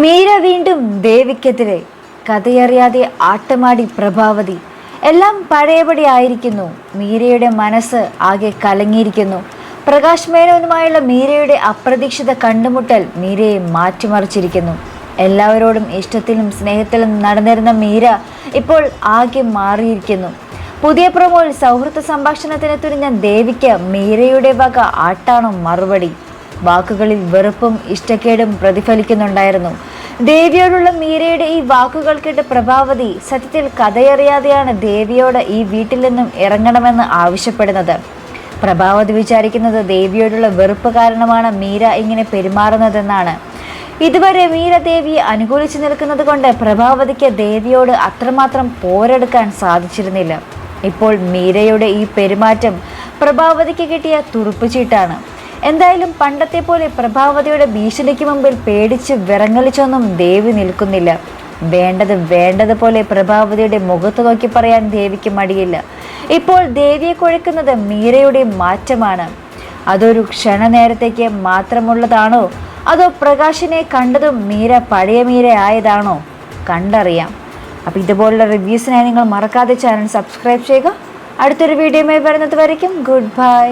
മീര വീണ്ടും ദേവിക്കെതിരെ കഥയറിയാതെ ആട്ടമാടി പ്രഭാവതി. എല്ലാം പഴയപടി ആയിരിക്കുന്നു. മീരയുടെ മനസ്സ് ആകെ കലങ്ങിയിരിക്കുന്നു. പ്രകാശ് മേനോനുമായുള്ള മീരയുടെ അപ്രതീക്ഷിത കണ്ടുമുട്ടൽ മീരയെ മാറ്റിമറിച്ചിരിക്കുന്നു. എല്ലാവരോടും ഇഷ്ടത്തിലും സ്നേഹത്തിലും നടന്നിരുന്ന മീര ഇപ്പോൾ ആകെ മാറിയിരിക്കുന്നു. പുതിയ പ്രൊമോയിൽ സൗഹൃദ സംഭാഷണത്തിന് തുനിഞ്ഞ ദേവിക്ക് മീരയുടെ വക ആട്ടാണോ മറുപടി? വാക്കുകളിൽ വെറുപ്പും ഇഷ്ടക്കേടും പ്രതിഫലിക്കുന്നുണ്ടായിരുന്നു. ദേവിയോടുള്ള മീരയുടെ ഈ വാക്കുകൾ കേട്ട് പ്രഭാവതി സത്യത്തിൽ കഥയറിയാതെയാണ് ദേവിയോട് ഈ വീട്ടിൽ നിന്നും ഇറങ്ങണമെന്ന് ആവശ്യപ്പെടുന്നത്. പ്രഭാവതി വിചാരിക്കുന്നത് ദേവിയോടുള്ള വെറുപ്പ് കാരണമാണ് മീര ഇങ്ങനെ പെരുമാറുന്നതെന്നാണ്. ഇതുവരെ മീര ദേവിയെ അനുകൂലിച്ചു നിൽക്കുന്നത് കൊണ്ട് പ്രഭാവതിക്ക് ദേവിയോട് അത്രമാത്രം പോരെടുക്കാൻ സാധിച്ചിരുന്നില്ല. ഇപ്പോൾ മീരയുടെ ഈ പെരുമാറ്റം പ്രഭാവതിക്ക് കിട്ടിയ തുറുപ്പുചീട്ടാണ് എന്തായാലും പണ്ടത്തെ പോലെ പ്രഭാവതിയുടെ ഭീഷണിക്ക് മുമ്പിൽ പേടിച്ച് വിറങ്ങലിച്ചൊന്നും ദേവി നിൽക്കുന്നില്ല. വേണ്ടത് വേണ്ടതുപോലെ പ്രഭാവതിയുടെ മുഖത്ത് നോക്കി പറയാൻ ദേവിക്ക് മടിയില്ല. ഇപ്പോൾ ദേവിയെ കുഴക്കുന്നത് മീരയുടെ മാറ്റമാണ്. അതൊരു ക്ഷണനേരത്തേക്ക് മാത്രമുള്ളതാണോ? അതോ പ്രകാശിനെ കണ്ടതും മീര പഴയ മീര ആയതാണോ? കണ്ടറിയാം. അപ്പോൾ ഇതുപോലുള്ള റിവ്യൂസിനായി നിങ്ങൾ മറക്കാതെ ചാനൽ സബ്സ്ക്രൈബ് ചെയ്യുക. അടുത്തൊരു വീഡിയോയുമായി വരുന്നത് വരയ്ക്കും. Good bye